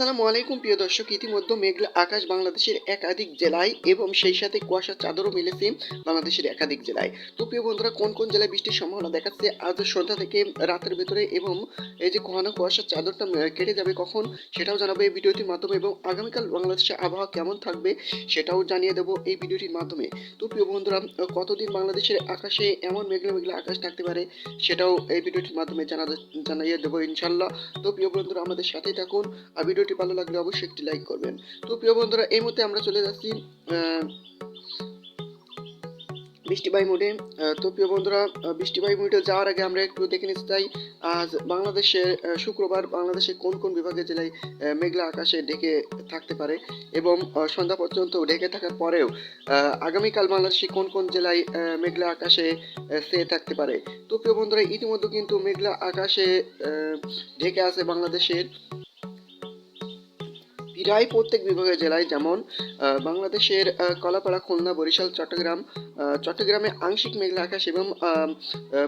আসসালামু আলাইকুম, প্রিয় দর্শক। ইতিমধ্যে মেঘলা আকাশ বাংলাদেশের একাধিক জেলায় এবং সেই সাথে কুয়াশার চাদরও মিলেছে বাংলাদেশের একাধিক জেলায়। তো প্রিয় বন্ধুরা, কোন কোন জেলায় বৃষ্টির সম্ভাবনা দেখাচ্ছে? আজ সন্ধ্যা থেকে রাতের ভেতরে এবং এই যে ঘন কুয়াশার চাদরটা কেটে যাবে কখন, সেটাও জানাব এই ভিডিওটির মাধ্যমে এবং আগামীকাল বাংলাদেশের আবহাওয়া কেমন থাকবে সেটাও জানিয়ে দেবো এই ভিডিওটির মাধ্যমে। তো প্রিয় বন্ধুরা, কতদিন বাংলাদেশের আকাশে এমন মেঘলা মেঘলা আকাশ থাকতে পারে সেটাও এই ভিডিওটির মাধ্যমে জানা জানিয়ে দেবো ইনশাল্লাহ তো প্রিয় বন্ধুরা, আমাদের সাথেই থাকুন। আর ভিডিওটি ভালো লাগলে অবশ্যই একটি লাইক করবেন। তো প্রিয় বন্ধুরা এই মুহূর্তে আমরা চলে যাচ্ছি বৃষ্টিবাই মোডে তো প্রিয় বন্ধুরা বৃষ্টিবাই মোডে যাওয়ার আগে আমরা একটু দেখে নিতে চাই আজ বাংলাদেশের আহ, শুক্রবার বাংলাদেশের কোন কোন বিভাগের জেলায় মেঘলা আকাশে ঢেকে থাকতে পারে এবং সন্ধ্যা পর্যন্ত ঢেকে থাকার পরেও আগামীকাল বাংলাদেশে কোন কোন জেলায় মেঘলা আকাশে চেয়ে থাকতে পারে। তো প্রিয় বন্ধুরা ইতিমধ্যে কিন্তু মেঘলা আকাশে ঢেকে আছে বাংলাদেশের প্রায় প্রত্যেক বিভাগের জেলায় যেমন বাংলাদেশের কলাপাড়া খুলনা বরিশাল চট্টগ্রাম চট্টগ্রামে আংশিক মেঘলা আকাশ এবং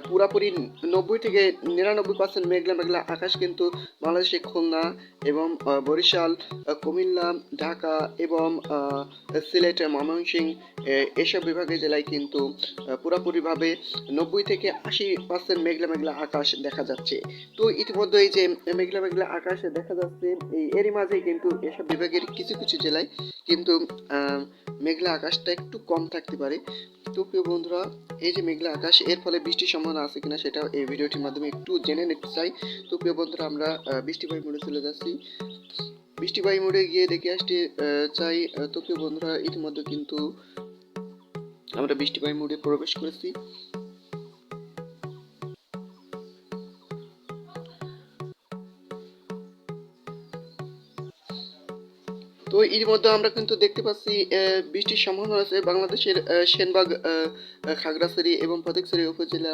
পুরাপুরি নব্বই থেকে নিরানব্বই পার্সেন্ট মেঘলা মেঘলা আকাশ কিন্তু বাংলাদেশের খুলনা এবং বরিশাল কুমিল্লা, ঢাকা এবং সিলেট ময়মনসিংহ এসব বিভাগের জেলায় কিন্তু পুরাপুরিভাবে নব্বই থেকে আশি পার্সেন্ট মেঘলা মেঘলা আকাশ দেখা যাচ্ছে। তো ইতিমধ্যে এই যে মেঘলা মেঘলা আকাশ দেখা যাচ্ছে, এই এরই মাঝেই কিন্তু এসব বিভাগের কিছু কিছু জেলায় কিন্তু মেঘলা আকাশটা একটু কম থাকতে পারে। তো প্রিয় বন্ধুরা এই যে মেঘলা আকাশ এর ফলে বৃষ্টির সম্ভাবনা আছে কিনা সেটা এই ভিডিওটির মাধ্যমে একটু জেনে নিতে চাই। তো প্রিয় বন্ধুরা আমরা আহ, বৃষ্টিবাই মোড়ে চলে যাচ্ছি। বৃষ্টিবাই মোড়ে গিয়ে দেখে আসতে চাই তো প্রিয় বন্ধুরা ইতিমধ্যে কিন্তু আমরা বৃষ্টিবাই মোড়ে প্রবেশ করেছি। তো এর মধ্যে আমরা কিন্তু দেখতে পাচ্ছি বৃষ্টির সম্ভাবনা আছে বাংলাদেশের সেনবাগ খাগড়াছড়ি এবং ফটিকছড়ি উপজেলা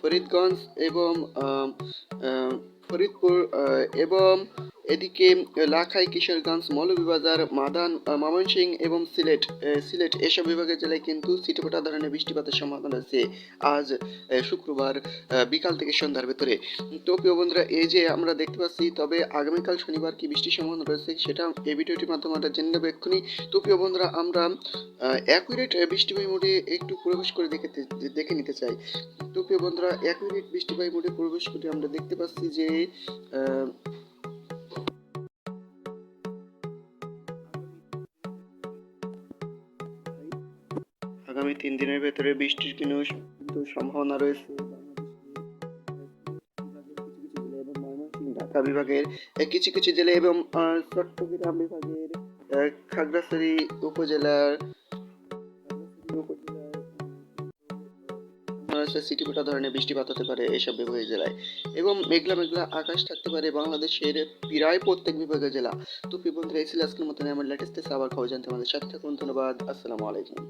ফরিদগঞ্জ এবং ফরিদপুর এবং এদিকে লাখাই কিশোরগঞ্জ মৌলভীবাজার মাদান আহ, ময়মনসিংহ এবং সিলেট সিলেট এসব বিভাগের জেলায় কিন্তু ছিটেফোঁটা ধরনের বৃষ্টিপাতের সম্ভাবনা আছে আজ শুক্রবার বিকাল থেকে সন্ধ্যার ভেতরে। তো প্রিয় বন্ধুরা এই যে আমরা দেখতে পাচ্ছি তবে আগামীকাল শনিবার কি বৃষ্টির সম্ভাবনা রয়েছে সেটা এই ভিডিওটির মাধ্যমে আমরা জেনে নেব এক্ষুনি। তো প্রিয় বন্ধুরা আমরা অ্যাকুরেট বৃষ্টিবাহী মোডে একটু প্রবেশ করে দেখে দেখে নিতে চাই। তো প্রিয় বন্ধুরা অ্যাকুরেট বৃষ্টিবাহী মোডে প্রবেশ করে আমরা দেখতে পাচ্ছি যে আগামী তিন দিনের ভেতরে বৃষ্টির কিন্তু সম্ভাবনা রয়েছে। ঢাকা বিভাগের কিছু কিছু জেলা এবং চট্টগ্রাম বিভাগের খাগড়াছড়ি উপজেলার সিটিপোটা ধরনের বৃষ্টিপাত হতে পারে এইসব জেলায়। এবং মেঘলা মেঘলা আকাশ থাকতে পারে বাংলাদেশের প্রায় প্রত্যেক বিভাগের জেলা। তো বন্ধুরা, এই ছিল আজকের মতন। আমার লেটেস্ট আবার খবর জানতে আমাদের সাথে থাকুন। ধন্যবাদ। আসসালামু আলাইকুম।